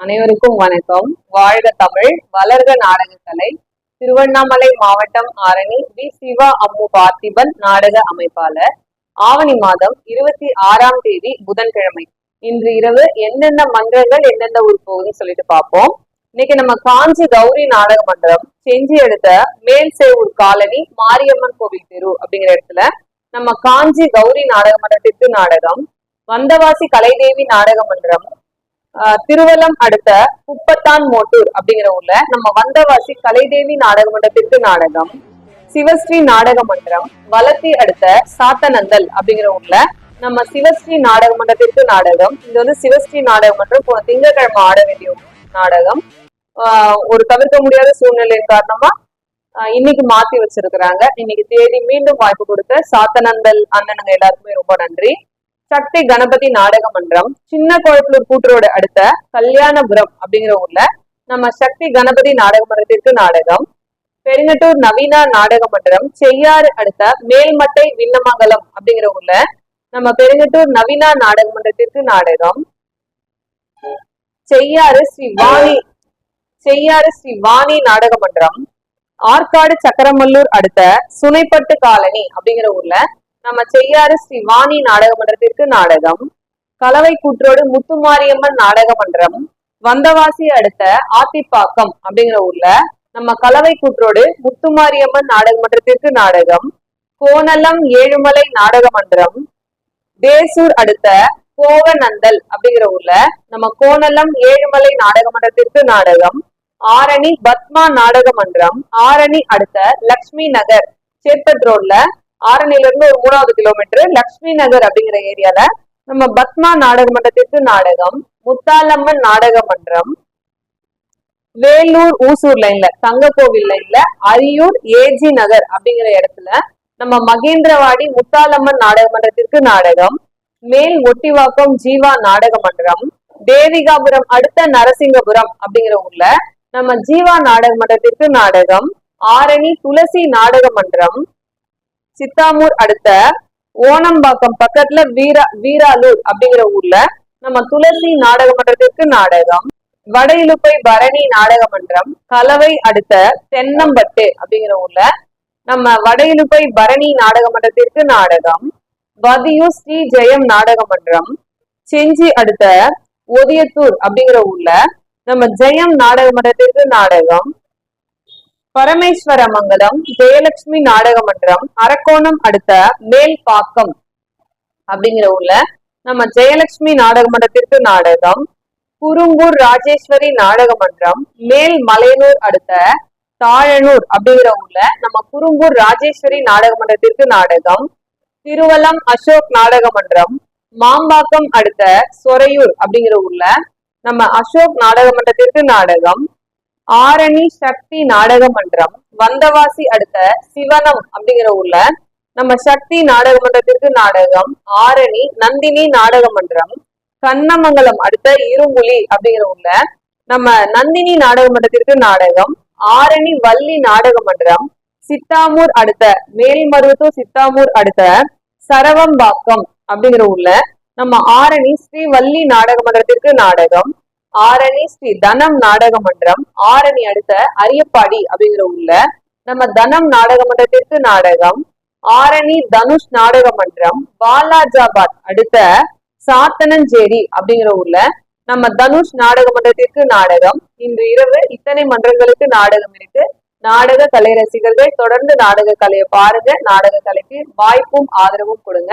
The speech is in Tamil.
அனைவருக்கும் வணக்கம். வாழ்க தமிழ் வளர்க நாடகக்கலை திருவண்ணாமலை மாவட்டம் ஆரணி வி. சிவா அம்மு பார்த்திபன் நாடக அமைப்பாளர். ஆவணி மாதம் இருபத்தி ஆறாம் தேதி புதன்கிழமை. இன்று இரவு எந்தெந்த மன்றங்கள் எந்தெந்த ஊர் போகுதுன்னு சொல்லிட்டு பார்ப்போம். இன்னைக்கு நம்ம காஞ்சி கௌரி நாடக மன்றம் செஞ்சி எடுத்த மேல் சேவூர் காலனி மாரியம்மன் கோவில் தெரு அப்படிங்கிற இடத்துல நம்ம காஞ்சி கௌரி நாடக மன்றத்திற்கு நாடகம் வந்தவாசி கலைதேவி நாடக மன்றம் திருவலம் அடுத்த குப்பத்தான் மோட்டூர் அப்படிங்கிற ஊர்ல நம்ம வந்தவாசி கலைதேவி நாடக மண்டபத்திற்கு நாடகம் சிவஸ்ரீ நாடக மன்றம் வளத்தி அடுத்த சாத்தனந்தல் அப்படிங்கிற ஊர்ல நம்ம சிவஸ்ரீ நாடக மன்றத்திற்கு நாடகம் இது வந்து சிவஸ்ரீ நாடக மன்றம் போன திங்கட்கிழமை ஆட வேண்டிய நாடகம். ஆஹ் ஒரு தவிர்க்க முடியாத சூழ்நிலையின் காரணமா ஆஹ் இன்னைக்கு மாத்தி வச்சிருக்கிறாங்க. இன்னைக்கு தேதி மீண்டும் வாய்ப்பு கொடுத்த சாத்தனந்தல் அண்ணனுங்க எல்லாருக்குமே ரொம்ப நன்றி. சக்தி கணபதி நாடக மன்றம் சின்ன கோயப்பலூர் கூட்டுரோடு அடுத்த கல்யாணபுரம் அப்படிங்கிற ஊர்ல நம்ம சக்தி கணபதி நாடக மன்றத்திற்கு நாடகம். பெருங்கட்டூர் நவீனா நாடக மன்றம் செய்யாறு அடுத்த மேல்மட்டை விண்ணமங்கலம் அப்படிங்கிற ஊர்ல நம்ம பெருங்கட்டூர் நவீனா நாடக மன்றத்திற்கு நாடகம். செய்யாறு ஸ்ரீ வாணி செய்யாறு ஸ்ரீ வாணி நாடக மன்றம் ஆற்காடு சக்கரமல்லூர் அடுத்த சுனைப்பட்டு காலனி அப்படிங்கிற ஊர்ல நம்ம செய்யாறு ஸ்ரீ வாணி நாடக மன்றத்திற்கு நாடகம் கலவை கூற்றோடு முத்துமாரியம்மன் நாடக மன்றம் வந்தவாசி அடுத்த ஆத்திப்பாக்கம் அப்படிங்கிற ஊர்ல நம்ம கலவை கூற்றோடு முத்துமாரியம்மன் நாடக மன்றத்திற்கு நாடகம் கோணலம் ஏழுமலை நாடக மன்றம் பேசூர் அடுத்த கோவநந்தல் அப்படிங்கிற ஊர்ல நம்ம கோணலம் ஏழுமலை நாடக மன்றத்திற்கு நாடகம் ஆரணி பத்மா நாடக மன்றம் ஆரணி அடுத்த லக்ஷ்மி நகர் சேத்பட் ரோட்ல ஆரணில இருந்து ஒரு மூணாவது கிலோமீட்டர் லக்ஷ்மி நகர் அப்படிங்கிற ஏரியால நம்ம பத்மா நாடக மன்றத்திற்கு நாடகம் முத்தாலம்மன் நாடக மன்றம் வேலூர் ஊசூர் லைன்ல தங்கக்கோவில் லைன்ல அரியூர் ஏஜி நகர் அப்படிங்கிற இடத்துல நம்ம மகேந்திரவாடி முத்தாலம்மன் நாடக மன்றத்திற்கு நாடகம் மேல் ஒட்டிவாக்கம் ஜீவா நாடக மன்றம் தேவிகாபுரம் அடுத்த நரசிங்கபுரம் அப்படிங்கிற ஊர்ல நம்ம ஜீவா நாடக மன்றத்திற்கு நாடகம் ஆரணி துளசி நாடக மன்றம் சித்தாமூர் அடுத்த ஓணம்பாக்கம் பக்கத்துல வீரா வீராலூர் அப்படிங்கிற ஊர்ல நம்ம துளசி நாடக மன்றத்திற்கு நாடகம் வட பரணி நாடக மன்றம் கலவை அடுத்த தென்னம்பட்டு அப்படிங்கிற ஊர்ல நம்ம வட பரணி நாடக மன்றத்திற்கு நாடகம் வதியூர் ஸ்ரீ ஜெயம் நாடக மன்றம் செஞ்சி அடுத்த ஒதியத்தூர் அப்படிங்கிற ஊர்ல நம்ம ஜெயம் நாடக மன்றத்திற்கு நாடகம் பரமேஸ்வரமங்கலம் ஜெயலட்சுமி நாடக மன்றம் அரக்கோணம் அடுத்த மேல்பாக்கம் அப்படிங்கிற ஊர்ல நம்ம ஜெயலட்சுமி நாடக மன்றத்திற்கு நாடகம் குறும்பூர் ராஜேஸ்வரி நாடக மன்றம் மேல் மலையனூர் அடுத்த தாழனூர் அப்படிங்கிற ஊர்ல நம்ம குறும்பூர் ராஜேஸ்வரி நாடக மன்றத்திற்கு நாடகம் திருவலம் அசோக் நாடக மன்றம் மாம்பாக்கம் அடுத்த சொரையூர் அப்படிங்கிற ஊர்ல நம்ம அசோக் நாடக மன்றத்திற்கு நாடகம் ஆரணி சக்தி நாடக மன்றம் வந்தவாசி அடுத்த சிவனம் அப்படிங்கிற ஊர்ல நம்ம சக்தி நாடக மன்றத்திற்கு நாடகம் ஆரணி நந்தினி நாடக மன்றம் கண்ணமங்கலம் அடுத்த இரும்புலி அப்படிங்கிற ஊர்ல நம்ம நந்தினி நாடக மன்றத்திற்கு நாடகம் ஆரணி வள்ளி நாடக மன்றம் சித்தாமூர் அடுத்த மேல்மருவத்தூர் சித்தாமூர் அடுத்த சரவம்பாக்கம் அப்படிங்கிற ஊர்ல நம்ம ஆரணி ஸ்ரீ வள்ளி நாடக மன்றத்திற்கு நாடகம் ஆரணி ஸ்ரீ தனம் நாடக மன்றம் ஆரணி அடுத்த அரியப்பாடி அப்படிங்கிற ஊர்ல நம்ம தனம் நாடக மன்றத்திற்கு நாடகம் ஆரணி தனுஷ் நாடக மன்றம் பாலாஜாபாத் அடுத்த சாத்தனஞ்சேரி அப்படிங்கிற ஊர்ல நம்ம தனுஷ் நாடக மன்றத்திற்கு நாடகம். இன்று இரவு இத்தனை மன்றங்களுக்கு நாடகம் இருக்கு. நாடக கலை ரசிகர்கள் தொடர்ந்து நாடக கலையை பாருங்க. நாடக கலைக்கு வாய்ப்பும் ஆதரவும் கொடுங்க.